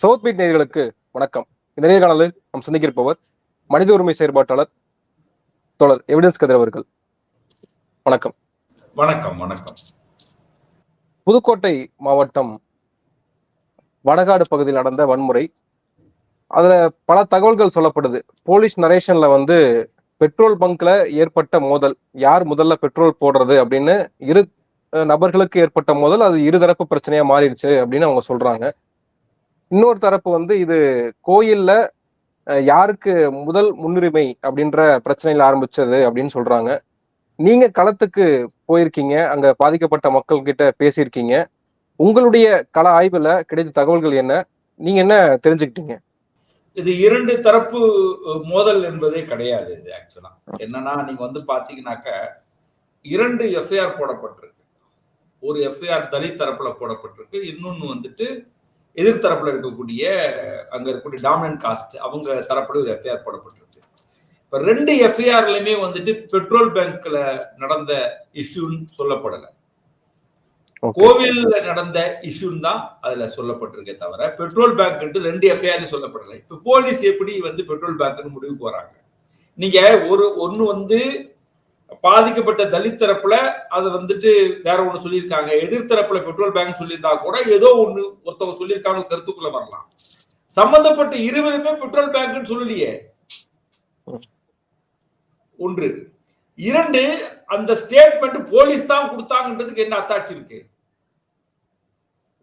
South beat நேயர்களுக்கு வணக்கம். இந்த நேர்காணலில் நாம் சந்திக்கிருப்பவர் மனித உரிமை செயற்பாட்டாளர் தோழர் எவிடன்ஸ் கதிர் அவர்கள். வணக்கம். வணக்கம் வணக்கம். புதுக்கோட்டை மாவட்டம் வடகாடு பகுதியில் நடந்த வன்முறை. அதுல பல தகவல்கள் சொல்லப்படுது. போலீஸ் நரேஷன்ல வந்து பெட்ரோல் பங்க்ல ஏற்பட்ட மோதல். யார் முதல்ல பெட்ரோல் போடுறது அப்படின்னு இரு நபர்களுக்கு ஏற்பட்ட மோதல். அது இருதரப்பு பிரச்சனையா மாறிடுச்சு அப்படின்னு அவங்க சொல்றாங்க. இன்னொரு தரப்பு வந்து இது கோயில்ல யாருக்கு முதல் முன்னுரிமை அப்படின்ற பிரச்சனையில ஆரம்பிச்சது அப்படின்னு சொல்றாங்க. நீங்க களத்துக்கு போயிருக்கீங்க அங்க பாதிக்கப்பட்ட மக்கள் கிட்ட பேசியிருக்கீங்க. உங்களுடைய கள ஆய்வுல கிடைத்த தகவல்கள் என்ன? நீங்க என்ன தெரிஞ்சுக்கிட்டீங்க? இது இரண்டு தரப்பு மோதல் என்பதே கிடையாது இது ஆக்சுவலா என்னன்னா நீங்க வந்து பாத்தீங்கன்னாக்க இரண்டு எஃப்ஐஆர் போடப்பட்டிருக்கு. ஒரு எஃப்ஐஆர் தலித் தரப்புல போடப்பட்டிருக்கு. இன்னொன்னு வந்துட்டு எதிர்த்தரப்புல இருக்கக்கூடிய அங்க இருக்கக்கூடிய டாமினன்ட் காஸ்ட் அவங்க தரப்புல ஒரு எஃப்ஐஆர் போடப்பட்டிருக்கு. இப்ப ரெண்டு எஃப்ஐஆர்லயுமே வந்துட்டு பெட்ரோல் பேங்க்ல நடந்த இஷ்யூன்னு சொல்லப்படல. கோவில்ல நடந்த இஷ்யூன்னு தான் அதுல சொல்லப்பட்டிருக்கே தவிர பெட்ரோல் பேங்க் ரெண்டு எஃப்ஐஆர் சொல்லப்படல. இப்ப போலீஸ் எப்படி வந்து பெட்ரோல் பேங்க்னு முடிவுக்கு வராங்க? நீங்க ஒரு ஒண்ணு வந்து பாதிக்கப்பட்ட தலித் தரப்புல அது வந்துட்டு வேற ஒண்ணு சொல்லியிருக்காங்க. எதிர்த்தரப்புல பெட்ரோல் பேங்க் சொல்லியிருந்தா கூட ஏதோ ஒண்ணு ஒருத்தவங்க சொல்லியிருக்காங்க கருத்துக்குள்ள வரலாம். சம்பந்தப்பட்ட இருவருமே பெட்ரோல் பேங்க்னு சொல்லலையே. ஒன்று. இரண்டு அந்த ஸ்டேட்மெண்ட் போலீஸ் தான் கொடுத்தாங்கன்றதுக்கு என்ன அத்தாட்சி இருக்கு?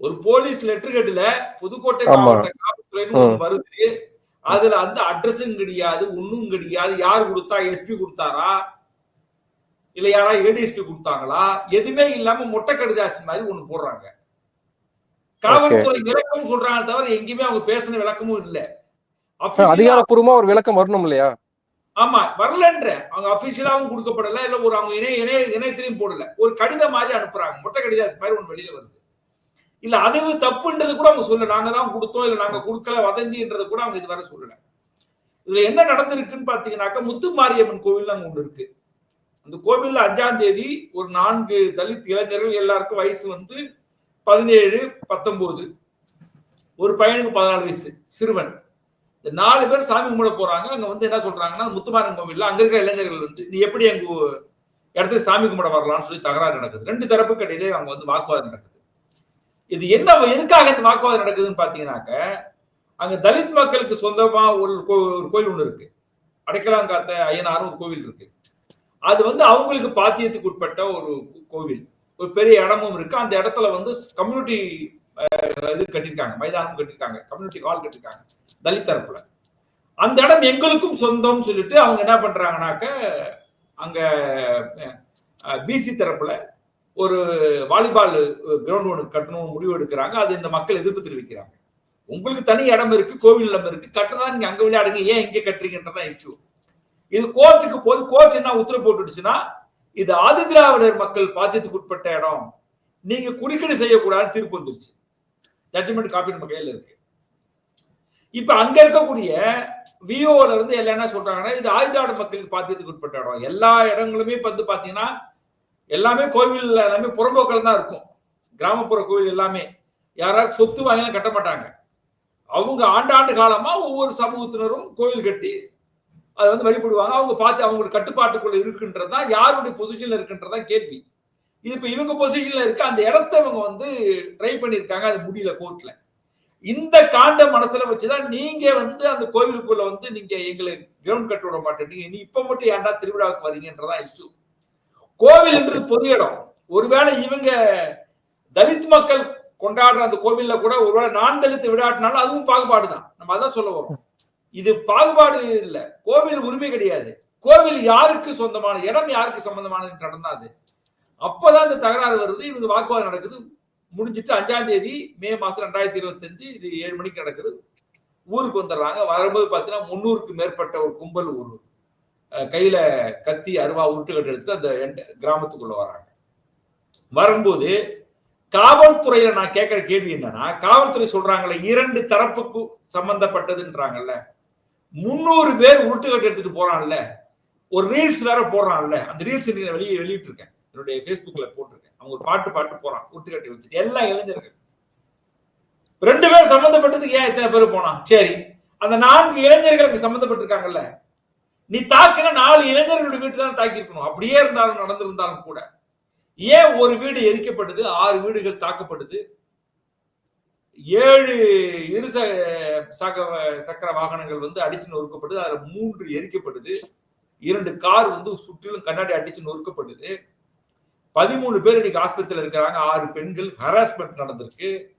ஒரு போலீஸ் லெட்டர் கட்டுல புதுக்கோட்டை. மாவட்ட காவல்துறைன்னு வருது. அதுல அந்த அட்ரஸும் கிடையாது ஒண்ணும் கிடையாது. யார் கொடுத்தா? எஸ்பி கொடுத்தாரா? இல்ல யாரா ஏடிஎஸ்பி கொடுத்தாங்களா? எதுவுமே இல்லாம மொட்டை கடிதாசி மாதிரி ஒண்ணு போடுறாங்க. காவல்துறை விளக்கம் சொல்றாங்க தவிர எங்கேயுமே அவங்க பேசின விளக்கமும் இல்ல. அதிகாரப்பூர்வமா ஒரு விளக்கம் வரணும் இல்லையா? ஆமா வரலன்ற. அவங்க அபிஷியலாவும் கொடுக்கப்படல இல்ல ஒரு அவங்க இணைய இணைய இணையத்திலையும் போடல. ஒரு கடிதம் மாதிரி அனுப்புறாங்க. மொட்டை கடிதாஸ் மாதிரி ஒண்ணு வெளியில வருது. இல்ல அது தப்புன்றது கூட அவங்க சொல்லல. நாங்க தான் கொடுத்தோம் இல்ல நாங்க கொடுக்கல வதந்தின்றது கூட அவங்க இதுவரை சொல்லல. இதுல என்ன நடந்திருக்குன்னு பாத்தீங்கன்னாக்கா முத்து மாரியம்மன் கோவில் அங்க ஒண்ணு இருக்கு. அந்த கோவில்ல அஞ்சாம் தேதி ஒரு நான்கு தலித் இளைஞர்கள் எல்லாருக்கும் வயசு வந்து பதினேழு பத்தொன்பது. ஒரு பையனுக்கு பதினாலு வயசு சிறுவன். இந்த நாலு பேர் சாமி கும்பிட போறாங்க. அங்க வந்து என்ன சொல்றாங்கன்னா முத்துமாரன் கோவில்ல அங்க இருக்கிற இளைஞர்கள் வந்து நீ எப்படி எங்க இடத்துக்கு சாமி கும்பிட வரலாம்னு சொல்லி தகராறு நடக்குது. ரெண்டு தரப்புக்கு இடையிலே அங்க வந்து வாக்குவாதம் நடக்குது. இது என்ன எதுக்காக இந்த வாக்குவாதம் நடக்குதுன்னு பாத்தீங்கன்னாக்க அங்க தலித் மக்களுக்கு சொந்தமா ஒரு கோ- ஒரு கோயில் ஒண்ணு இருக்கு. அடைக்கலாங்காத்த ஐயனாரும் ஒரு கோவில் இருக்கு. அது வந்து அவங்களுக்கு பாத்தியத்துக்கு உட்பட்ட ஒரு கோவில். ஒரு பெரிய இடமும் இருக்கு. அந்த இடத்துல வந்து கம்யூனிட்டி இது கட்டியிருக்காங்க. மைதானம் கட்டியிருக்காங்க. கம்யூனிட்டி ஹால் கட்டியிருக்காங்க. தலித் தரப்புல. அந்த இடம் எங்களுக்கும் சொந்தம்னு சொல்லிட்டு அவங்க என்ன பண்றாங்கனாக்க அங்க பிசி தரப்புல ஒரு வாலிபால் கிரவுண்ட் ஒன்று கட்டணும் முடிவு எடுக்கிறாங்க. அது இந்த மக்கள் எதிர்ப்பு தெரிவிக்கிறாங்க. உங்களுக்கு தனி இடம் இருக்கு கோவில் இடம் இருக்கு. கட்டுறதா நீங்க அங்க விளையாடுங்க. ஏன் இங்க கட்டுறீங்கன்றதான் இஷ்யூ இது கோர்ட்டுக்கு போது கோர்ட் என்ன உத்தரவு போட்டுடுச்சுன்னா இது ஆதி திராவிடர் மக்கள் பாத்தியத்துக்கு உட்பட்ட இடம். நீங்க குறுக்கீடு செய்யக்கூடாதுன்னு தீர்ப்பு வந்துருச்சு. ஜட்ஜ்மெண்ட் காப்பி நம்ம கையில இருக்கு. இப்ப அங்க இருக்கக்கூடிய விஓல இருந்து எல்லாம் என்ன சொல்றாங்கன்னா இது ஆயுதாட மக்களுக்கு பாத்தியத்துக்கு உட்பட்ட இடம். எல்லா இடங்களுமே வந்து பாத்தீங்கன்னா எல்லாமே கோவில் எல்லாமே புறம்போக்கள் தான் இருக்கும். கிராமப்புற கோவில் எல்லாமே. யாராவது சொத்து வாங்கினா கட்ட மாட்டாங்க. அவங்க ஆண்டாண்டு காலமா ஒவ்வொரு சமூகத்தினரும் கோவில் கட்டி அதை வந்து வழிபடுவாங்க. அவங்க பார்த்து அவங்களுக்கு கட்டுப்பாட்டுக்குள்ள இருக்குன்றதா யாருடைய பொசிஷன்ல இருக்குன்றதா கேள்வி. இது இப்ப இவங்க பொசிஷன்ல இருக்கு அந்த இடத்த இவங்க வந்து ட்ரை பண்ணிருக்காங்க அது முடியல கோர்ட்ல இந்த காண்ட மனசுல வச்சுதான் நீங்க வந்து அந்த கோவிலுக்குள்ள வந்து நீங்க எங்களை கிரவுண்ட் கட்ட விட மாட்டேன் நீ இப்ப மட்டும் ஏன்டா திருவிழாவுக்கு வரீங்கன்றதான் இஷ்யூ கோவில்ன்றது பொது இடம். ஒருவேளை இவங்க தலித் மக்கள் கொண்டாடுற அந்த கோவில்ல கூட ஒருவேளை நான் தலித்து விளையாட்டினாலும் அதுவும் பாகுபாடு தான் நம்ம அதான் சொல்ல வரோம் இது பாகுபாடு இல்ல. கோவில் உரிமை கிடையாது. கோவில் யாருக்கு சொந்தமான இடம் யாருக்கு சம்பந்தமானது நடந்தாது அப்பதான் இந்த தகராறு வருது. இவங்க வாக்குவாதம் நடக்குது. முடிஞ்சிட்டு அஞ்சாம் தேதி மே மாசம் ரெண்டாயிரத்தி இருபத்தி அஞ்சு இது ஏழு மணிக்கு நடக்குது. ஊருக்கு வந்துடுறாங்க. வரும்போது பார்த்தீங்கன்னா முன்னூறுக்கு மேற்பட்ட ஒரு கும்பல் ஒரு கையில கத்தி அருவா உருட்டுக்கட்டு எடுத்துட்டு அந்த கிராமத்துக்குள்ள வராங்க. வரும்போது காவல்துறையில நான் கேட்கிற கேள்வி என்னன்னா காவல்துறை சொல்றாங்கல்ல இரண்டு தரப்புக்கு சம்பந்தப்பட்டதுன்றாங்கல்ல. முன்னூறு பேர் உருட்டுக்கட்டு எடுத்துட்டு போறான்ல ஒரு ரீல்ஸ் வேற போடுறான்ல அந்த ரீல்ஸ் நீங்க வெளியே வெளியிட்டு இருக்கேன் என்னுடைய ஃபேஸ்புக்ல போட்டிருக்கேன். அவங்க ஒரு பாட்டு பாட்டு போறான் உருட்டுக்கட்டி வச்சுட்டு எல்லா இளைஞர்கள். ரெண்டு பேர் சம்பந்தப்பட்டதுக்கு ஏன் இத்தனை பேர் போனா சரி. அந்த நான்கு இளைஞர்கள் அங்க சம்பந்தப்பட்டிருக்காங்கல்ல நீ தாக்கின நாலு இளைஞர்களுடைய வீட்டு தான் தாக்கி இருக்கணும் அப்படியே இருந்தாலும் நடந்திருந்தாலும் கூட. ஏன் ஒரு வீடு எரிக்கப்பட்டது? ஆறு வீடுகள் தாக்கப்பட்டது? ஏழு இரு சக சக்கர வாகனங்கள் வந்து அடிச்சு நொறுக்கப்பட்டது. அதுல மூன்று எரிக்கப்பட்டது. இரண்டு கார் வந்து சுற்றிலும் கண்ணாடி அடிச்சு நொறுக்கப்பட்டது. பதிமூணு பேர் இன்னைக்கு ஆஸ்பத்திரியில் இருக்கிறாங்க. ஆறு பெண்கள் ஹராஸ்மெண்ட் நடந்திருக்கு.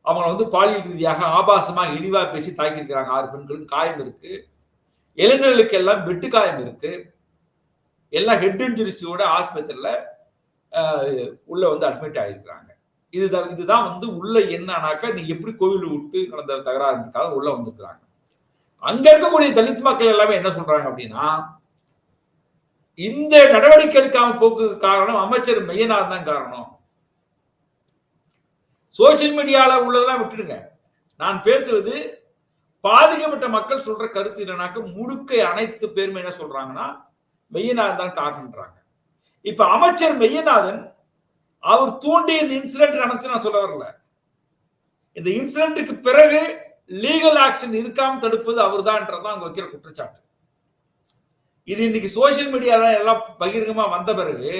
அவங்க வந்து பாலியல் ரீதியாக ஆபாசமா இழிவா பேசி தாக்கியிருக்கிறாங்க. ஆறு பெண்களும் காயம் இருக்கு. இளைஞர்களுக்கு எல்லாம் வெட்டு காயம் இருக்கு. எல்லாம் ஹெட் இன்ஜுரிஸோட ஆஸ்பத்திரியில உள்ள வந்து அட்மிட் ஆயிருக்கிறாங்க. இதுதான் இதுதான் வந்து உள்ள என்னன்னாக்கா நீ எப்படி கோவில் விட்டு நடந்த தகராறுக்காக உள்ள வந்திருக்கிறாங்க. அங்க இருக்கக்கூடிய தலித் மக்கள் எல்லாமே என்ன சொல்றாங்க அப்படின்னா இந்த நடவடிக்கை எடுக்காம போக்கு காரணம் அமைச்சர் மெய்யனார் தான் காரணம். சோசியல் மீடியால உள்ளதெல்லாம் விட்டுருங்க நான் பேசுவது பாதிக்கப்பட்ட மக்கள் சொல்ற கருத்து என்னன்னாக்க முழுக்க அனைத்து பேருமே என்ன சொல்றாங்கன்னா மெய்யநாதன் தான் காரணம்ன்றாங்க இப்ப அமைச்சர் மெய்யநாதன் அவர் தூண்டிய இந்த இன்சிடென்ட் நடந்து நான் சொல்ல வரல. இந்த இன்சிடென்ட்டுக்கு பிறகு லீகல் ஆக்ஷன் இருக்காம தடுப்பது அவர்தான்றதான் அங்க வைக்கிற குற்றச்சாட்டு. இது இன்னைக்கு சோசியல் மீடியால எல்லாம் பகிரங்கமா வந்த பிறகு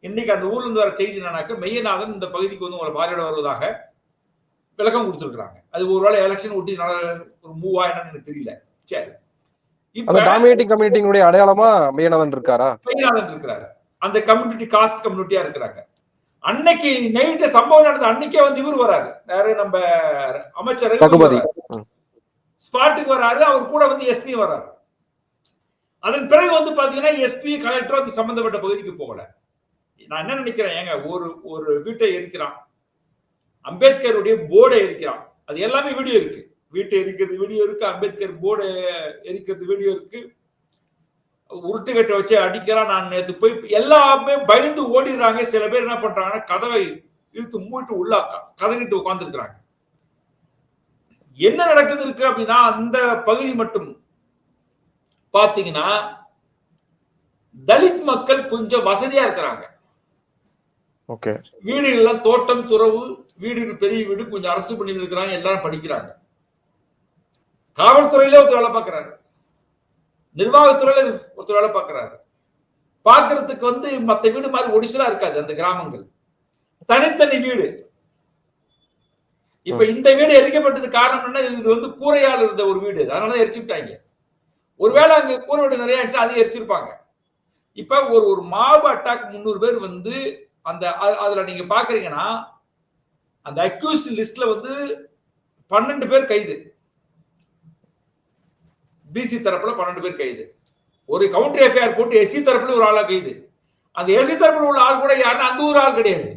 இன்னைக்கு அந்த ஊர்ல இருந்து வர செய்தி என்னன்னாக்க மெய்யநாதன் இந்த பகுதிக்கு வந்து உங்களை பார்வையிட வருவதாக விளக்கம் கொடுத்திருக்காங்க அது ஒருவேளை எலெக்ஷன் ஒட்டி ஒரு மூவ் ஆயினு எனக்கு தெரியல. சரி. இப்ப டாமினேட்டிங் கம்யூனிட்டியினுடைய அடையாளமா மெய்யநாதன் இருக்காரா? மெய்யநாதன் இருக்கிறாரு. அந்த கம்யூனிட்டி காஸ்ட் கம்யூனிட்டியா இருக்கிறாங்க. அன்னைக்கு நைட்டு சம்பவம் நடந்த அன்னைக்கே வந்து இவர் வராரு. யாரு? நம்ம அமைச்சர். ஸ்பாட்டுக்கு வராரு. அவர் கூட வந்து எஸ்பி வராரு. அதன் பிறகு வந்து பாத்தீங்கன்னா எஸ்பி கலெக்டர் வந்து சம்பந்தப்பட்ட பகுதிக்கு போகல. நான் என்ன நினைக்கிறேன்? ஏங்க ஒரு ஒரு வீட்டை எரிக்கிறான். அம்பேத்கருடைய போர்டை எரிக்கிறான். அது எல்லாமே வீடியோ இருக்கு. வீட்டை எரிக்கிறது வீடியோ இருக்கு அம்பேத்கர் போர்டை எரிக்கிறது வீடியோ இருக்கு. உருட்டுக்கட்டை வச்சு அடிக்கிறான். நான் நேத்து போய் எல்லாமே பயந்து ஓடிடுறாங்க. சில பேர் என்ன பண்றாங்கன்னா கதவை இழுத்து மூட்டு உள்ளாக்கா கதங்கிட்டு உட்கார்ந்துருக்காங்க என்ன நடக்குது இருக்கு அப்படின்னா அந்த பகுதி மட்டும் பாத்தீங்கன்னா தலித் மக்கள் கொஞ்சம் வசதியா இருக்கிறாங்க. ஓகே. வீடுகள் எல்லாம் தோட்டம் துறவு வீடுகள் பெரிய வீடு கொஞ்சம் அரசு பண்ணிட்டு இருக்கிறாங்க எல்லாரும் படிக்கிறாங்க. காவல்துறையில ஒருத்தர் வேலை பார்க்கறாரு நிர்வாகத்துறையில ஒருத்தர் வேலை பார்க்கறாரு. பார்க்கிறதுக்கு வந்து மத்த வீடு மாதிரி ஒடிசலா இருக்காது அந்த கிராமங்கள். தனித்தனி வீடு. இப்ப இந்த வீடு எரிக்கப்பட்டது காரணம் என்ன இது வந்து கூரையால் இருந்த ஒரு வீடு. அதனால எரிச்சுட்டாங்க ஒருவேளை அங்க கூரை வீடு நிறைய இருந்துச்சு அது எரிச்சிருப்பாங்க. இப்ப ஒரு ஒரு மாபு அட்டாக் முந்நூறு பேர் வந்து அந்த அதுல நீங்க பாக்குறீங்கன்னா அந்த அக்யூஸ்ட் லிஸ்ட்ல வந்து பன்னெண்டு பேர் கைது. பிசி தரப்புல பன்னெண்டு பேர் கைது. ஒரு கவுண்டர் எஃப்ஐஆர் போட்டு எஸ்சி தரப்புல ஒரு ஆளா கைது. அந்த எஸ்சி தரப்புல உள்ள ஆள் கூட யாருன்னா அந்த ஒரு ஆள் கிடையாது.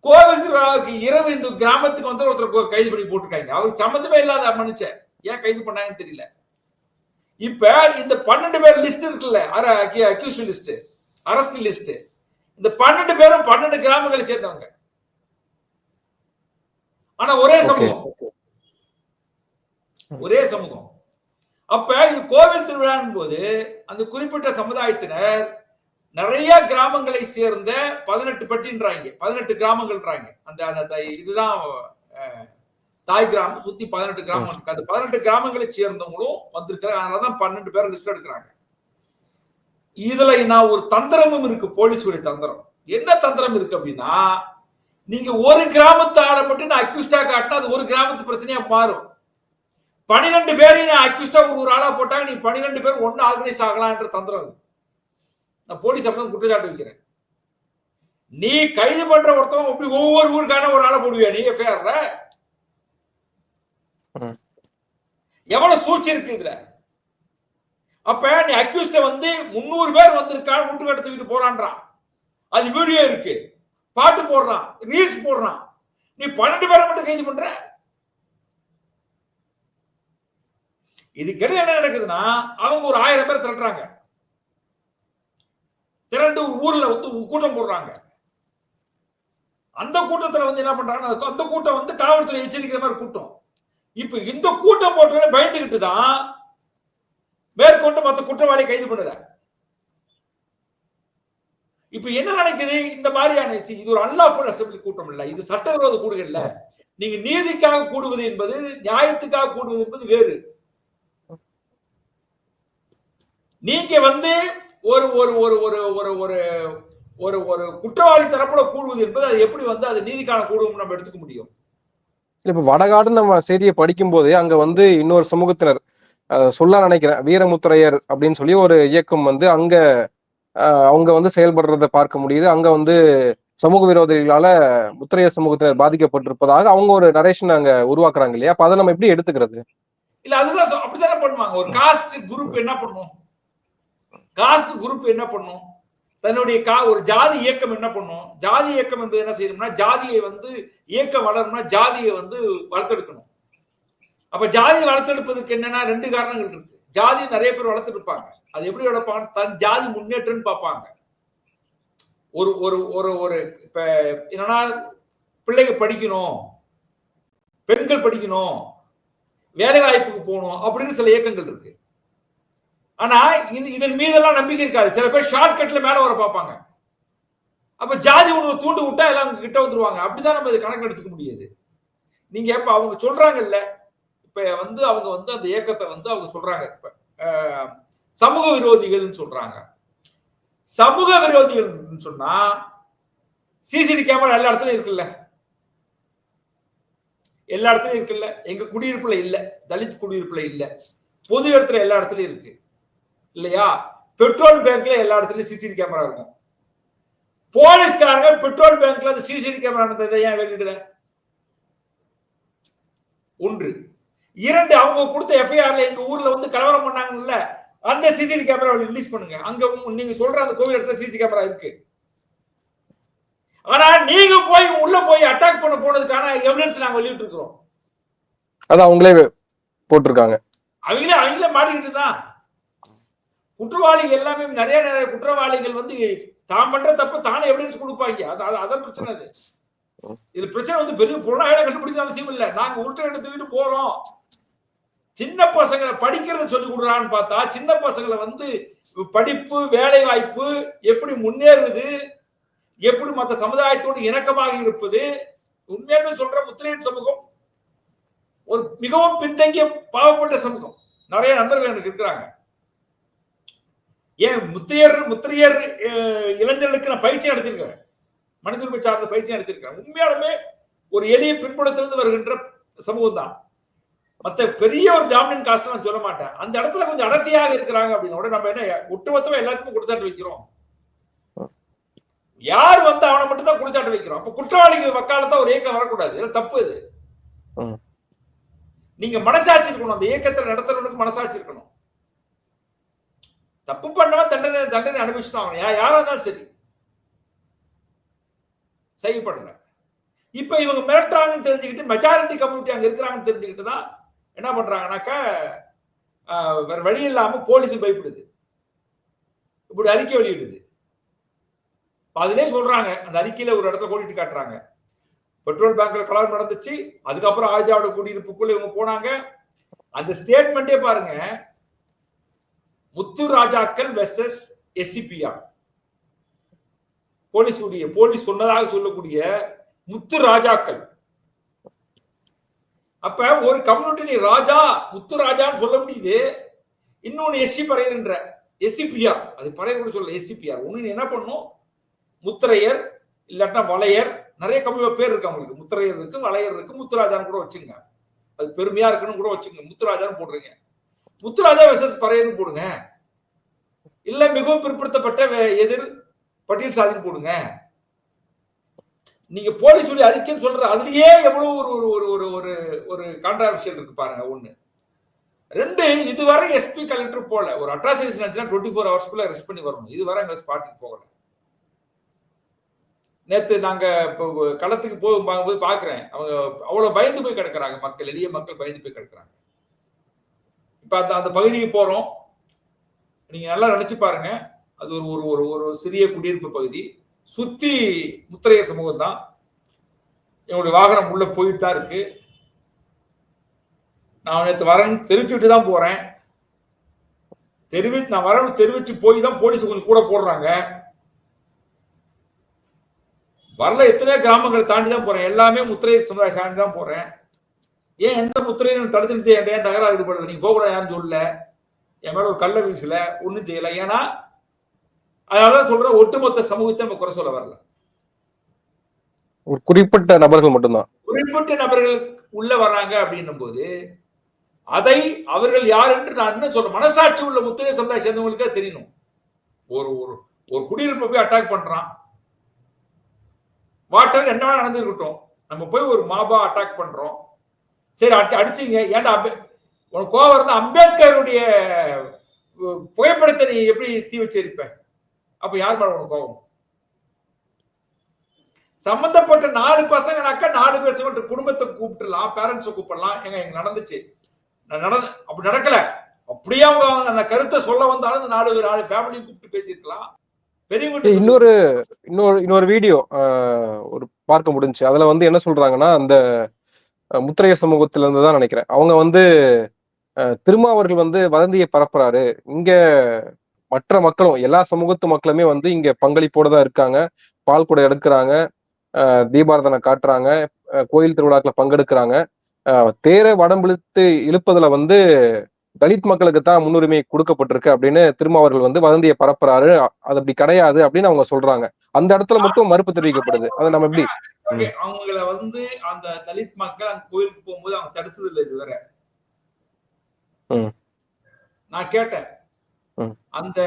கோவில் திருவிழாவுக்கு இரவு இந்த கிராமத்துக்கு வந்து ஒருத்தர் கைது பண்ணி போட்டிருக்காங்க. அவருக்கு சம்மந்தமே இல்லாத மனுஷன். ஏன் கைது பண்ணாங்கன்னு தெரியல. இப்ப இந்த பன்னெண்டு பேர் லிஸ்ட் இருக்குல்ல அக்யூஸ் லிஸ்ட் அரஸ்ட் லிஸ்ட் இந்த பன்னெண்டு பேரும் பன்னெண்டு கிராமங்களை சேர்ந்தவங்க. ஆனா ஒரே. சமூகம். ஒரே சமூகம். அப்ப இது கோவில் திருவிழான் போது அந்த குறிப்பிட்ட சமுதாயத்தினர் நிறைய கிராமங்களை சேர்ந்த பதினெட்டு பட்டின்றாங்க. பதினெட்டு கிராமங்கள்ன்றாங்க. அந்த அந்த தை- இதுதான் தாய் கிராமம். சுத்தி பதினெட்டு கிராமம் இருக்கு. அந்த பதினெட்டு கிராமங்களை சேர்ந்தவங்களும் வந்திருக்கிறாங்க. அதனாலதான் பன்னெண்டு பேர் லிஸ்ட் எடுக்கிறாங்க. இதுல நான் ஒரு தந்திரமும் இருக்கு. போலீஸுடைய தந்திரம். என்ன தந்திரம் இருக்கு அப்படின்னா நீங்க ஒரு கிராமத்து ஆளை மட்டும் நான் அக்யூஸ்டா காட்டினா அது ஒரு கிராமத்து பிரச்சனையா மாறும். பனிரெண்டு பேரையும் நான் அக்யூஸ்டா ஒரு ஒரு ஆளா போட்டாங்க. நீ பன்னிரெண்டு பேர் ஒன்னு ஆர்கனைஸ் ஆகலாம்ன்ற தந்திரம் அது. நான் போலீஸ் அப்படி குற்றச்சாட்டு வைக்கிறேன். நீ கைது பண்ற ஒருத்தவன் அப்படி ஒவ்வொரு ஊருக்கான ஒரு ஆளை போடுவியா? நீ எஃப்ஐஆர்ல. எவ்வளவு சூழ்ச்சி இருக்கு இதுல? அப்ப நீ அக்யூஸ்ட வந்து முன்னூறு பேர் வந்திருக்கான் முட்டு கட்ட தூக்கிட்டு போறான்றான். அது வீடியோ இருக்கு. பாட்டு போடுறான். ரீல்ஸ் போடுறான். நீ பன்னெண்டு பேரை மட்டும் கைது பண்ற? இதுக்கிடையே என்ன நடக்குதுன்னா அவங்க ஒரு ஆயிரம் பேர் திரட்டுறாங்க. திரண்டு ஊர்ல வந்து கூட்டம் போடுறாங்க. அந்த கூட்டத்துல வந்து என்ன பண்றாங்க அந்த- கூட்டம் வந்து காவல்துறை எச்சரிக்கிற மாதிரி கூட்டம். இப்ப இந்த கூட்டம் போட்டவங்க பயந்துகிட்டு தான் மேற்கொண்டு மத்த குற்றவாளி கைது பண்ணுற இப்ப என்ன நினைக்குது இந்த மாதிரியான இது ஒரு அன்லாஃபுல் அசம்பிளி கூட்டம் இல்ல. இது சட்டவிரோத கூடுகள் இல்ல. நீங்க நீதிக்காக கூடுவது என்பது நியாயத்துக்காக கூடுவது என்பது வேறு. நீங்க வந்து ஒரு ஒரு ஒரு ஒரு ஒரு ஒரு ஒரு ஒரு குற்றவாளி தரப்புல கூடுவது என்பது அது எப்படி வந்து அது நீதிக்கான கூடுவோம் நம்ம எடுத்துக்க முடியும்? இல்ல இப்ப வடகாடு நம்ம செய்தியை படிக்கும் போதே அங்க வந்து இன்னொரு சமூகத்தினர் சொல்ல நினைக்கிறேன் வீரமுத்திரையர் அப்படின்னு சொல்லி ஒரு இயக்கம் வந்து அங்க அவங்க வந்து செயல்படுறத பார்க்க முடியுது. அங்க வந்து சமூக விரோதிகளால முத்திரையர் சமூகத்தினர் பாதிக்கப்பட்டிருப்பதாக அவங்க ஒரு நரேஷன் அங்க உருவாக்குறாங்க இல்லையா? அப்ப அதை நம்ம எப்படி எடுத்துக்கிறது? இல்ல அதுதான் அப்படித்தானே பண்ணுவாங்க. ஒரு காஸ்ட் குரூப் என்ன பண்ணும்? காஸ்ட் குரூப் என்ன பண்ணும்? தன்னுடைய கா ஒரு ஜாதி இயக்கம் என்ன பண்ணும்? ஜாதி இயக்கம் என்பது என்ன செய்யணும்னா ஜாதியை வந்து இயக்கம் வளரணும்னா ஜாதியை வந்து வளர்த்தெடுக்கணும். அப்ப ஜாதி வளர்த்தெடுப்பதற்கு என்னன்னா ரெண்டு காரணங்கள் இருக்கு. ஜாதி நிறைய பேர் வளர்த்தெடுப்பாங்க அது எப்படி வளர்ப்பாங்க? தன் ஜாதி முன்னேற்றம்னு பார்ப்பாங்க. ஒரு ஒரு ஒரு ஒரு இப்ப என்னன்னா பிள்ளைங்க படிக்கணும். பெண்கள் படிக்கணும். வேலை வாய்ப்புக்கு போகணும். அப்படின்னு சில இயக்கங்கள் இருக்கு. ஆனா இது இதன் மீதெல்லாம் நம்பிக்கை இருக்காது. சில பேர் ஷார்ட்கட்ல மேல வர பார்ப்பாங்க. அப்ப ஜாதி உணவு தூண்டு விட்டா எல்லாம் அவங்க கிட்ட வந்துருவாங்க. அப்படிதான் நம்ம இதை கணக்கு எடுத்துக்க முடியாது. நீங்க இப்ப அவங்க சொல்றாங்கல்ல இப்ப வந்து அவங்க வந்து அந்த இயக்கத்தை வந்து அவங்க சொல்றாங்க. இப்ப சமூக விரோதிகள்னு சொல்றாங்க. சமூக விரோதிகள் சொன்னா சிசிடி கேமரா எல்லா இடத்துலயும் இருக்குல்ல. எல்லா இடத்துலயும் இருக்குல்ல. எங்க குடியிருப்புல இல்ல. தலித் குடியிருப்புல இல்ல. பொது இடத்துல எல்லா இடத்துலயும் இருக்கு. இல்லையா? பெட்ரோல் பேங்க்ல எல்லா இடத்துலயும் சிசிடி கேமரா இருக்கும். போலீஸ்காரங்க பெட்ரோல் பேங்க்ல அந்த சிசிடி கேமரா இருந்ததை ஏன் வெளியிடல? ஒன்று. இரண்டு அவங்க கொடுத்த எஃப்ஐஆர்ல எங்க ஊர்ல வந்து கலவரம் பண்ணாங்கல்ல அந்த சிசிடி கேமரா ரிலீஸ் பண்ணுங்க. அங்க நீங்க சொல்ற அந்த கோவில் இடத்துல சிசிடி கேமரா இருக்கு. ஆனா நீங்க போய் உள்ள போய் அட்டாக் பண்ண போனதுக்கான எவிடன்ஸ் நாங்க வெளியிட்டு இருக்கிறோம் அது அவங்களே போட்டிருக்காங்க. அவங்களே அவங்களே மாட்டிக்கிட்டு தான் குற்றவாளிகள் எல்லாமே நிறைய நிறைய குற்றவாளிகள் வந்து தான் பண்ற தப்பு தானே எவிடன்ஸ் கொடுப்பாங்க. அது அது- அதான் பிரச்சனை அது. இது பிரச்சனை வந்து பெரிய புலனாயிட கண்டுபிடிக்க அவசியம் இல்ல. நாங்க உருட்டை எடுத்துக்கிட்டு போறோம். சின்ன பசங்களை படிக்கிறத சொல்லி கொடுக்குறான்னு பார்த்தா சின்ன பசங்களை வந்து படிப்பு வேலை வாய்ப்பு எப்படி முன்னேறுவது எப்படி மற்ற சமுதாயத்தோடு இணக்கமாக இருப்பது உண்மையான சொல்ற முத்திரையன் சமூகம் ஒரு மிகவும் பின்தங்கிய பாவப்பட்ட சமூகம். நிறைய நண்பர்கள் எனக்கு இருக்கிறாங்க. ஏன் முத்தையர் முத்திரையர் இளைஞர்களுக்கு நான் பயிற்சி நடத்திருக்கிறேன் மனித உரிமை சார்ந்த பயிற்சி நடத்திருக்கிறேன் உண்மையாலுமே ஒரு எளிய பின்புலத்திலிருந்து வருகின்ற சமூகம் தான் மத்த பெரிய ஒரு டாமினன் காஸ்ட் நான் சொல்ல மாட்டேன். அந்த இடத்துல கொஞ்சம் அடர்த்தியாக இருக்கிறாங்க அப்படின்னா கூட நம்ம என்ன ஒட்டுமொத்தமா எல்லாத்துக்கும் குற்றச்சாட்டு வைக்கிறோம். யார் வந்து அவனை மட்டும் தான் குற்றச்சாட்டு வைக்கிறோம். அப்ப குற்றவாளிகள் வக்காலத்தான் ஒரு இயக்கம் வரக்கூடாது. தப்பு இது. நீங்க மனசாட்சி இருக்கணும். அந்த இயக்கத்தை நடத்துறவனுக்கு மனசாட்சி இருக்கணும். தப்பு பண்ணவன் தண்டனை தண்டனை அனுபவிச்சுதான் ஆகணும். யா- யாரா இருந்தாலும் சரி. செய்யப்படல இப்ப இவங்க மிரட்டுறாங்கன்னு தெரிஞ்சுக்கிட்டு மெஜாரிட்டி கம்யூனிட்டி அங்க இருக்கிறாங்கன்னு தெரிஞ்சுக்கிட்டு தான் என்ன பண்றாங்கனாக்கா வேற வழி இல்லாம போலீஸ் பயப்படுது. இப்படி அறிக்கை வெளியிடுது. அதிலே சொல்றாங்க அந்த அறிக்கையில ஒரு இடத்துல கூட்டிட்டு காட்டுறாங்க. பெட்ரோல் பேங்க்ல கலர் நடந்துச்சு அதுக்கப்புறம் ஆயுதாவோட குடியிருப்புக்குள்ள இவங்க போனாங்க. அந்த ஸ்டேட்மெண்டே பாருங்க முத்து ராஜாக்கள் வெர்சஸ் எஸ்சிபிஆர் போலீஸ் உடைய போலீஸ் சொன்னதாக சொல்லக்கூடிய முத்து ராஜாக்கள். அப்ப ஒரு கம்யூனிட்டி நீ ராஜா முத்து ராஜான்னு சொல்ல முடியுது. இன்னொன்னு எஸ்சி பறையர்ன்ற எஸ்சிபிஆர் அது பறையர் கூட சொல்ல எஸ்சிபிஆர் ஒண்ணு என்ன பண்ணும்? முத்திரையர் இல்லாட்டா வளையர். நிறைய கம்மி பேர் இருக்கு அவங்களுக்கு. முத்திரையர் இருக்கு வளையர் இருக்கு முத்துராஜான்னு கூட வச்சுங்க. அது பெருமையா இருக்குன்னு கூட வச்சுங்க. முத்துராஜான்னு போடுறீங்க முத்துராஜா வெசஸ் பறையன்னு போடுங்க. இல்ல மிகவும் பிற்படுத்தப்பட்ட வே- எதிர் பட்டியல் சாதின்னு போடுங்க. நீங்க போலீஸ் சொல்லி அறிக்கைன்னு சொல்ற அதுலயே எவ்வளவு ஒரு ஒரு ஒரு ஒரு ஒரு ஒரு கான்ட்ராவர்ஷியல் இருக்கு பாருங்க ஒண்ணு. ரெண்டு இதுவரை எஸ்பி கலெக்டர் போல ஒரு அட்ராசிட்டி நினைச்சுன்னா டுவெண்ட்டி ஃபோர் ஹவர்ஸ்க்குள்ள ரெஸ்ட் பண்ணி வரணும். இதுவரை எங்க ஸ்பாட்டுக்கு போகல. நேத்து நாங்க இப்போ களத்துக்கு போய் போய் பாக்குறேன். அவங்க அவ்வளவு பயந்து போய் கிடக்குறாங்க மக்கள் எளிய மக்கள் பயந்து போய் கிடக்குறாங்க. இப்ப அந்த அந்த பகுதிக்கு போறோம். நீங்க நல்லா நினைச்சு பாருங்க. அது ஒரு ஒரு ஒரு ஒரு சிறிய குடியிருப்பு பகுதி. சுத்தி முத்திரையர் சமூகம் தான். என்னுடைய வாகனம் உள்ள போயிட்டு தான் இருக்கு. நான் நேற்று வரேன். தெரிவிச்சுட்டு தான் போறேன். தெரிவி நான் வரேன்னு தெரிவிச்சு போய் தான் போலீஸ் கொஞ்சம் கூட போடுறாங்க. வரல எத்தனையோ கிராமங்களை தாண்டி தான் போறேன். எல்லாமே முத்திரையர் சமுதாய சார்ந்து தான் போறேன். ஏன் எந்த முத்திரையும் தடுத்து நிறுத்தி ஏன் தகராறு ஈடுபடல நீங்க போக யாரும் சொல்லல. என் மேல ஒரு கள்ள வீசல ஒண்ணும் செய்யல. ஏன்னா அதனாலதான் சொல்றேன் ஒட்டுமொத்த சமூகத்தை நம்ம குறை சொல்ல வரல. ஒரு குறிப்பிட்ட நபர்கள் மட்டும்தான். குறிப்பிட்ட நபர்கள் உள்ள வர்றாங்க அப்படின்னும் போது அதை அவர்கள் யார் என்று நான் என்ன சொல்றேன்? மனசாட்சி உள்ள முத்திரை சமுதாய சேர்ந்தவங்களுக்கே தெரியணும். ஒரு ஒரு ஒரு குடியிருப்பை போய் அட்டாக் பண்றான். வாட்டர் என்ன நடந்துருக்கட்டும் நம்ம போய் ஒரு மாபா அட்டாக் பண்றோம். சரி அடி- அடிச்சீங்க ஏன்டா அம்பே உனக்கு கோவம் இருந்தா அம்பேத்கருடைய புகைப்படத்தை நீ எப்படி தீ வச்சு எரிப்ப அப்ப யார் மேல உனக்கு கோவம்? சம்பந்தப்பட்ட நாலு பசங்கனாக்கா நாலு பசங்க குடும்பத்தை கூப்பிட்டுலாம் பேரண்ட்ஸை கூப்பிடலாம். எங்க எங்க நடந்துச்சு. நான் நடந்து அப்படி நடக்கல. அப்படியே அவங்க அந்த கருத்தை சொல்ல வந்தாலும் இந்த நாலு நாலு ஃபேமிலி கூப்பிட்டு பேசிருக்கலாம். பெரியவங்க இன்னொரு இன்னொரு இன்னொரு வீடியோ ஒரு பார்க்க முடிஞ்சுச்சு. அதுல வந்து என்ன சொல்றாங்கன்னா அந்த முத்திரைய சமூகத்துல இருந்து தான் நினைக்கிறேன். அவங்க வந்து திருமாவர்கள் வந்து வதந்தியை பரப்புறாரு. இங்க மற்ற மக்களும் எல்லா சமூகத்து மக்களுமே வந்து இங்க பங்களிப்போட தான் இருக்காங்க. பால் கூட எடுக்கிறாங்க தீபாரதனை காட்டுறாங்க கோயில் திருவிழாக்களை பங்கெடுக்கிறாங்க. தேரை வடம்பிழுத்து இழுப்பதுல வந்து தலித் மக்களுக்கு தான் முன்னுரிமை கொடுக்கப்பட்டிருக்கு அப்படின்னு திருமாவர்கள் வந்து வதந்தியை பரப்புறாரு. அது அப்படி கிடையாது அப்படின்னு அவங்க சொல்றாங்க. அந்த இடத்துல மட்டும் மறுப்பு தெரிவிக்கப்படுது. அதை நம்ம எப்படி? அவங்கள வந்து அந்த தலித் மக்கள் அந்த கோயிலுக்கு போகும்போது அவங்க தடுத்தது இல்லை இதுவரை. நான் கேட்டேன். அந்த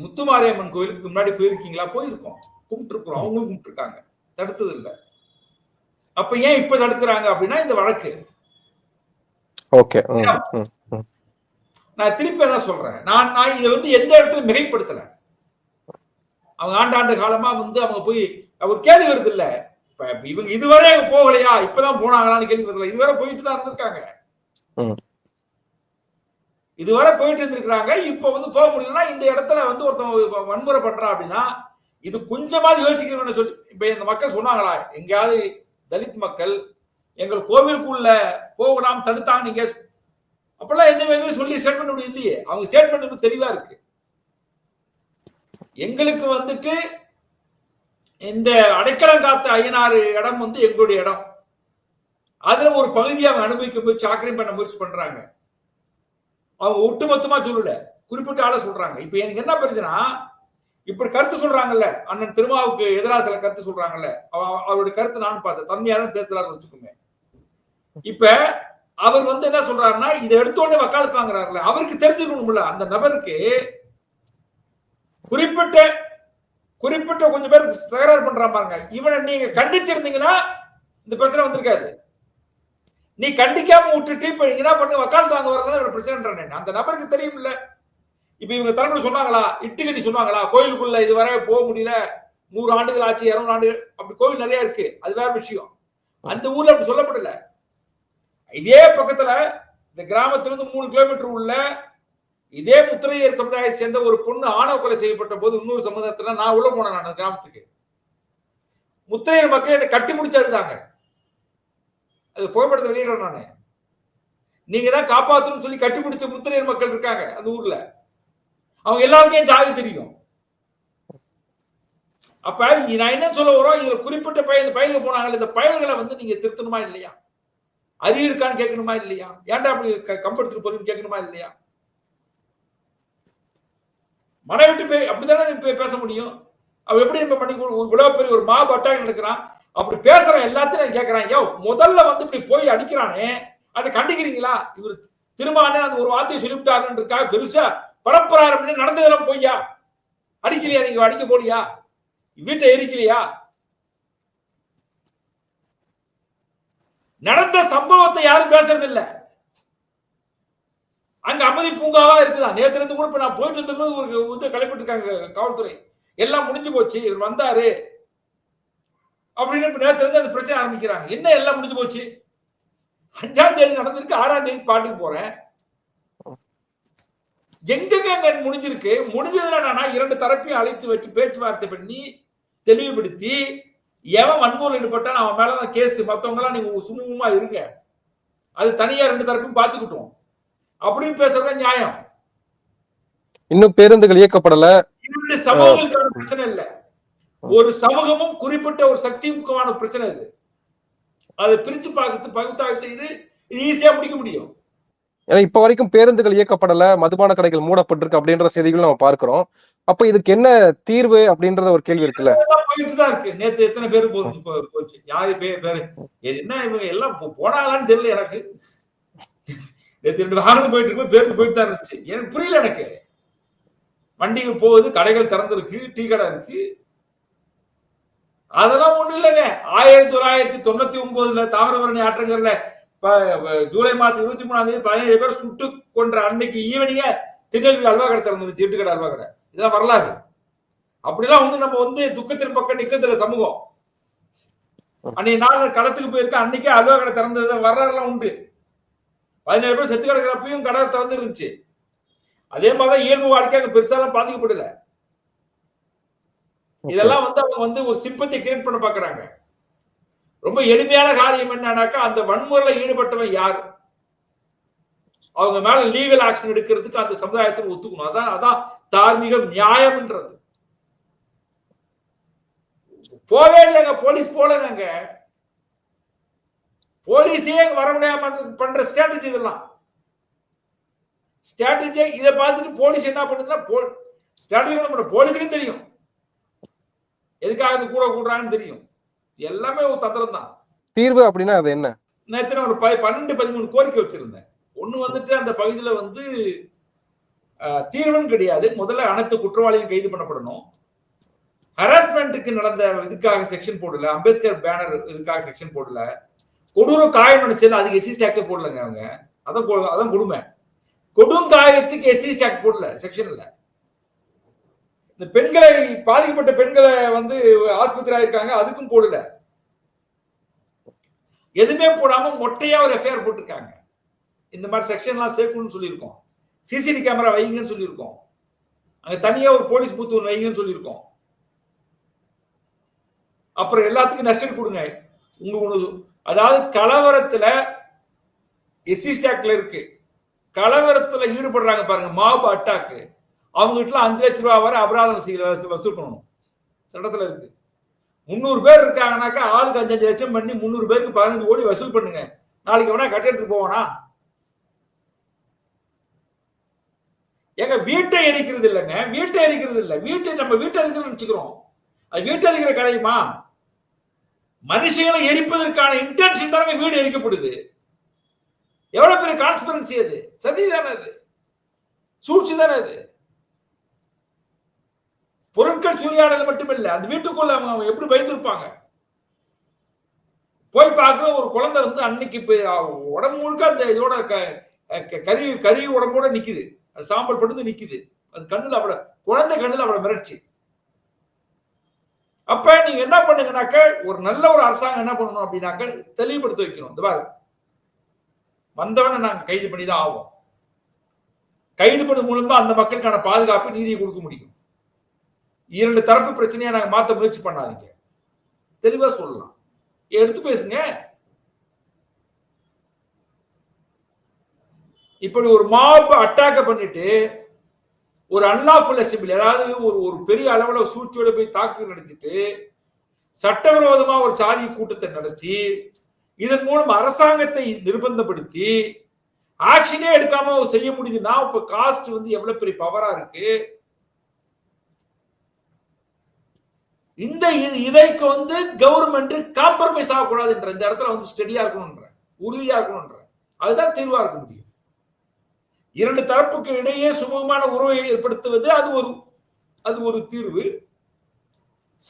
முத்துமாரியம்மன் கோயிலுக்கு முன்னாடி போயிருக்கீங்களா? போயிருக்கோம். கும்பிட்டு இருக்கிறோம் அவங்களும் கும்பிட்டு இருக்காங்க தடுத்தது இல்லை அப்ப ஏன் இப்ப தடுக்கிறாங்க அப்படின்னா இந்த வழக்கு. ஓகே. நான் திருப்பி என்ன சொல்றேன்? நான் நான் இதை வந்து எந்த இடத்துல மிகைப்படுத்தல. அவங்க ஆண்டாண்டு காலமா வந்து அவங்க போய் ஒரு கேள்வி வருது இல்ல? இப்ப இவங்க இதுவரை போகலையா? இப்பதான் போனாங்களான்னு கேள்வி வரல இதுவரை போயிட்டு தான் இருந்திருக்காங்க. இதுவரை போயிட்டு இருந்திருக்காங்க இப்ப வந்து போக முடியலன்னா இந்த இடத்துல வந்து ஒருத்தன் வன்முறை பண்றான் அப்படின்னா இது கொஞ்சமாவது யோசிக்கணும்னு சொல்லி இப்ப இந்த மக்கள் சொன்னாங்களா? எங்கேயாவது தலித் மக்கள் எங்கள் கோவிலுக்குள்ள போகலாம் தடுத்தாங்க நீங்க அப்பெல்லாம் எந்த சொல்லி ஸ்டேட்மெண்ட் இல்லையே. அவங்க ஸ்டேட்மெண்ட் தெளிவா இருக்கு. எங்களுக்கு வந்துட்டு இந்த அடைக்கலம் காத்த ஐயனாறு இடம் வந்து எங்களுடைய இடம். அதுல ஒரு பகுதியை அவங்க அனுபவிக்க முயற்சி ஆக்கிரமி பண்ண முயற்சி பண்றாங்க. அவங்க ஒட்டுமொத்தமா சொல்லல. குறிப்பிட்ட ஆள சொல்றாங்க. இப்ப எனக்கு என்ன பெருதுன்னா இப்படி கருத்து சொல்றாங்கல்ல அண்ணன் திருமாவுக்கு எதிராக சில கருத்து சொல்றாங்கல்ல அவ- அவருடைய கருத்து நான் பார்த்தேன். தன்மையா தான் பேசுறாரு வச்சுக்கோங்க இப்ப அவர் வந்து என்ன சொல்றாருன்னா இதை எடுத்த உடனே வக்காலத்து வாங்குறாருல அவருக்கு தெரிஞ்சுக்கணும்ல அந்த நபருக்கு குறிப்பிட்ட குறிப்பிட்ட கொஞ்சம் பேர் தகராறு பண்றான் பாருங்க. இவனை நீங்க கண்டிச்சிருந்தீங்கன்னா இந்த பிரச்சனை வந்திருக்காது. நீ கண்டிக்காம விட்டுட்டு இப்ப என்ன பண்ணு? வக்கால் வாங்க வரதுனால ஒரு பிரச்சனை அந்த நபருக்கு தெரியும் இல்ல இப்ப இவங்க தலைமுறை சொன்னாங்களா? இட்டு கட்டி சொன்னாங்களா? கோயிலுக்குள்ள இதுவரை போக முடியல. நூறு ஆண்டுகள் ஆச்சு இரநூறு ஆண்டு. அப்படி கோயில் நிறைய இருக்கு. அது வேற விஷயம். அந்த ஊர்ல அப்படி சொல்லப்படல. இதே பக்கத்துல இந்த கிராமத்திலிருந்து மூணு கிலோமீட்டர் உள்ள இதே முத்திரையர் சமுதாயத்தை சேர்ந்த ஒரு பொண்ணு ஆணவ கொலை செய்யப்பட்ட போது இன்னொரு சமுதாயத்துல நான் உள்ள போனேன் நான் அந்த கிராமத்துக்கு. முத்திரையர் மக்கள் என்னை கட்டி முடிச்சு அழுதாங்க. அது புகைப்படத்தை வெளியிடுறேன் நானு. நீங்க தான் காப்பாத்தணும்னு சொல்லி கட்டி பிடிச்ச முத்திரையர் மக்கள் இருக்காங்க அந்த ஊர்ல. அவங்க எல்லாருக்கும் என் ஜாதி தெரியும். அப்ப நான் என்ன சொல்ல வரோம் இதுல குறிப்பிட்ட பையன் இந்த பயிலுக்கு போனாங்க இந்த பயல்களை வந்து நீங்க திருத்தணுமா இல்லையா? அறிவு இருக்கான்னு கேட்கணுமா இல்லையா? ஏன்டா அப்படி கம்பெடுத்துக்கு போறீங்கன்னு கேட்கணுமா இல்லையா? மனை விட்டு போய் அப்படித்தானே நீ போய் பேச முடியும்? அவ எப்படி நம்ம பண்ணி கொடு- இவ்வளவு பெரிய ஒரு மா அட்டாக் நடக்கிறான்? அப்படி பேசுறான் எல்லாத்தையும் நான் கேட்கறேன் யோ முதல்ல வந்து இப்படி போய் அடிக்கிறானே அதை கண்டிக்கிறீங்களா? இவர் திருமானே அந்த ஒரு வார்த்தையை சொல்லிவிட்டாருன்றதுக்காக பெருசா பரப்புறாரு அப்படின்னு நடந்ததெல்லாம் பொய்யா? அடிக்கலையா நீங்க? அடிக்க போலியா? வீட்டை எரிக்கலையா? நடந்த சம்பவத்தை யாரும் பேசுறது இல்லை அங்க அமைதி பூங்காவா இருக்குதா? நேத்துல இருந்து கூட இப்ப நான் போயிட்டு இருந்தபோது ஒரு இது கலைப்பட்டு இருக்காங்க காவல்துறை. எல்லாம் முடிஞ்சு போச்சு. இவர் வந்தாரு. அப்படின்னு இப்ப நேத்துல இருந்து அந்த பிரச்சனை ஆரம்பிக்கிறாங்க. என்ன எல்லாம் முடிஞ்சு போச்சு? அஞ்சாம் தேதி நடந்திருக்கு. ஆறாம் தேதி ஸ்பாட்டுக்கு போறேன். எங்கெங்க அங்க முடிஞ்சிருக்கு? முடிஞ்சதுன்னா இரண்டு தரப்பையும் அழைத்து வச்சு பேச்சுவார்த்தை பண்ணி தெளிவுபடுத்தி எவன் வன்முறையில் ஈடுபட்டான் அவன் மேலதான் கேஸ் மத்தவங்க எல்லாம் நீங்க சுமூகமா இருங்க. அது தனியா ரெண்டு தரப்பும் பாத்துக்கிட்டோம் அப்படின்னு பேசுறது நியாயம். இன்னும் பேருந்துகள் இயக்கப்படல. இரண்டு சமூகங்களுக்கான பிரச்சனை இல்ல. ஒரு சமூகமும் குறிப்பிட்ட ஒரு சக்தியுமான பிரச்சனை இது அதை பிரிச்சு பார்த்து பகுத்தாய்வு செய்து ஈஸியா முடிக்க முடியும். ஏன்னா இப்ப வரைக்கும் பேருந்துகள் இயக்கப்படல மதுபான கடைகள் மூடப்பட்டிருக்கு அப்படின்ற செய்திகள் நம்ம பார்க்கிறோம். அப்ப இதுக்கு என்ன தீர்வு அப்படின்றத ஒரு கேள்வி இருக்குல்ல? போயிட்டு தான் இருக்கு. நேத்து எத்தனை பேர் போச்சு? யாரு பேர் பேரு? என்ன இவங்க எல்லாம் போனாங்களான்னு தெரியல எனக்கு. நேற்று ரெண்டு வாகனம் போயிட்டு இருக்கு பேருந்து போயிட்டு தான் இருந்துச்சு. எனக்கு புரியல எனக்கு. வண்டிங்க போகுது கடைகள் திறந்திருக்கு டீ கடை இருக்கு. அதெல்லாம் ஒண்ணு இல்லைங்க. ஆயிரத்தி தொள்ளாயிரத்தி தொண்ணூத்தி ஒன்பதுல தாமிரபரணி ஆற்றங்கர்ல ஜூலை மாசம் இருபத்தி மூணாம் தேதி பதினேழு பேர் சுட்டு கொன்ற அன்னைக்கு ஈவினிங்க திருநெல்வேலி அல்வா கடை திறந்துருச்சு சீட்டு கடை அல்வா கடை. இதெல்லாம் வரலாறு. அப்படிலாம் வந்து நம்ம வந்து துக்கத்தின் பக்கம் நிக்கிறதுல சமூகம். அன்னைக்கு நாள் களத்துக்கு போயிருக்க அன்னைக்கே அல்வா கடை திறந்தது வரலாறுலாம் உண்டு. பதினேழு பேர் செத்து கிடக்கிறப்பையும் கடை திறந்து இருந்துச்சு அதே மாதிரிதான் இயல்பு வாழ்க்கை அங்க பெருசாலாம் பாதிக்கப்படல. இதெல்லாம் வந்து அவங்க வந்து ஒரு சிம்பத்தை கிரியேட் பண்ண பாக்குறாங்க. ரொம்ப எளிமையான காரியம் என்னன்னாக்கா அந்த வன்முறையில ஈடுபட்டவன் யார்? அவங்க மேல லீகல் ஆக்ஷன் எடுக்கிறதுக்கு அந்த சமுதாயத்தில் ஒத்துக்கணும். அதான் அதான் தார்மீக நியாயம்ன்றது. போவே இல்லைங்க போலீஸ் போலங்க போலீஸே வர முடியாம பண்ற ஸ்ட்ராட்டஜி இதெல்லாம். ஸ்ட்ராட்டஜி இதை பார்த்துட்டு போலீஸ் என்ன பண்ணுதுன்னா ஸ்ட்ராட்டஜி பண்ண போலீஸுக்கும் தெரியும். எதுக்காக இது கூட கூடுறான்னு தெரியும். எல்லாமே ஒரு தந்திரம் தான். தீர்வு அப்படின்னா அது என்ன? நான் ஒரு ப- பன்னெண்டு பதிமூணு கோரிக்கை வச்சிருந்தேன். ஒண்ணு வந்துட்டு அந்த பகுதியில வந்து தீர்வுன்னு கிடையாது. முதல்ல அனைத்து குற்றவாளியும் கைது பண்ணப்படணும். ஹராஸ்மெண்ட்டுக்கு நடந்த இதுக்காக செக்ஷன் போடல. அம்பேத்கர் பேனர் இதுக்காக செக்ஷன் போடல. கொடூர காயம் நினைச்சல அதுக்கு எஸ்சி ஸ்டாக்டே போடலங்க அவங்க. அதான் அதான் கொடுமை. கொடும் காயத்துக்கு எஸ்சி ஸ்டாக்ட் போடல செக்ஷன்ல இந்த பெண்களை பாதிக்கப்பட்ட பெண்களை வந்து ஆஸ்பத்திரி ஆயிருக்காங்க அதுக்கும் போடல. எதுவுமே போடாம மொட்டையா ஒரு எஃப்ஐஆர் போட்டிருக்காங்க. இந்த மாதிரி செக்ஷன்லாம் சேர்க்கணும்னு சொல்லியிருக்கோம். சிசிடி கேமரா வைங்கன்னு சொல்லியிருக்கோம். அங்க தனியா ஒரு போலீஸ் பூத்து ஒன்று வைங்கன்னு சொல்லியிருக்கோம். அப்புறம் எல்லாத்துக்கும் நஷ்டம் கொடுங்க. உங்க உணவு அதாவது கலவரத்துல எஸ்சி ஸ்டாக்ல இருக்கு. கலவரத்துல ஈடுபடுறாங்க பாருங்க மாபு அட்டாக்கு அவங்க அஞ்சு லட்ச ரூபாய் வரை அபராதம் வசூல் பண்ணணும். சட்டத்துல இருக்கு. முந்நூறு பேர் இருக்காங்கனாக்கா ஆளுக்கு அஞ்சு அஞ்சு லட்சம் பண்ணி முந்நூறு பேருக்கு பதினஞ்சு கோடி வசூல் பண்ணுங்க. நாளைக்கு வேணா கட்ட எடுத்துட்டு போவானா? எங்க வீட்டை எரிக்கிறது இல்லைங்க. வீட்டை எரிக்கிறது இல்லை. வீட்டை நம்ம வீட்டை எரிக்கிறோம் வச்சுக்கிறோம். அது வீட்டை எரிக்கிற கடையுமா மனுஷங்களை எரிப்பதற்கான இன்டென்ஷன் தானே வீடு எரிக்கப்படுது? எவ்வளவு பெரிய கான்ஸ்பரன்சி அது? சதி தானே அது? சூழ்ச்சி தானே அது? பொருட்கள் சூறையாடல் மட்டுமில்லை அந்த வீட்டுக்குள்ள அவங்க அவங்க எப்படி பயந்துருப்பாங்க? போய் பார்க்குற ஒரு குழந்தை வந்து அன்னைக்கு இப்ப உடம்பு முழுக்க அந்த இதோட க- க- கறி கறி உடம்போட நிக்குது. அது சாம்பல் படுத்து நிக்குது. அது கண்ணில் அவ்வளோ குழந்தை கண்ணில் அவளை மிரட்சி. அப்ப நீங்க என்ன பண்ணுங்கனாக்க ஒரு நல்ல ஒரு அரசாங்கம் என்ன பண்ணணும் அப்படின்னாக்க தெளிவுபடுத்தி வைக்கணும். இந்த பாரு. வந்தவனை நாங்க கைது பண்ணி தான் ஆவோம். கைது பண்ண மூலமா அந்த மக்களுக்கான பாதுகாப்பு நீதியை கொடுக்க முடியும். இரண்டு தரப்பு பிரச்சனையை நாங்க மாத்த முயற்சி பண்ணாதீங்க. தெளிவா சொல்லலாம். எடுத்து பேசுங்க. இப்படி ஒரு மாப்பு அட்டாக்க பண்ணிட்டு ஒரு அன்லாஃபுல் அசம்பிளி அதாவது ஒரு ஒரு பெரிய அளவுல சூழ்ச்சியோட போய் தாக்கு நடத்திட்டு சட்டவிரோதமா ஒரு சாதி கூட்டத்தை நடத்தி இதன் மூலம் அரசாங்கத்தை நிர்பந்தப்படுத்தி ஆக்ஷனே எடுக்காம செய்ய முடியுதுன்னா இப்ப காஸ்ட் வந்து எவ்வளவு பெரிய பவரா இருக்கு? இந்த இதைக்கு வந்து கவர்மெண்ட் காம்ப்ரமைஸ் ஆகக்கூடாதுன்ற இந்த இடத்துல வந்து ஸ்டெடியா இருக்கணும்ன்ற உறுதியா இருக்கணும்ன்ற அதுதான் தீர்வா இருக்க முடியும். இரண்டு தரப்புக்கு இடையே சுமூகமான உறவை ஏற்படுத்துவது அது ஒரு அது ஒரு தீர்வு.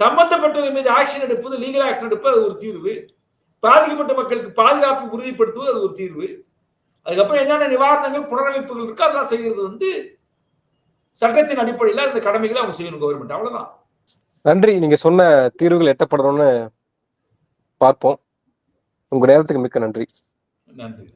சம்பந்தப்பட்டவங்க மீது ஆக்ஷன் எடுப்பது லீகல் ஆக்ஷன் எடுப்பது அது ஒரு தீர்வு. பாதிக்கப்பட்ட மக்களுக்கு பாதுகாப்பு உறுதிப்படுத்துவது அது ஒரு தீர்வு. அதுக்கப்புறம் என்னென்ன நிவாரணங்கள் புனரமைப்புகள் இருக்கு அதெல்லாம் செய்யறது வந்து சட்டத்தின் அடிப்படையில் அந்த கடமைகளை அவங்க செய்யணும் கவர்மெண்ட் அவ்வளவுதான். நன்றி. நீங்க சொன்ன தீர்வுகள் எட்டப்படணும்னு பார்ப்போம். உங்க நேரத்துக்கு மிக்க நன்றி நன்றி.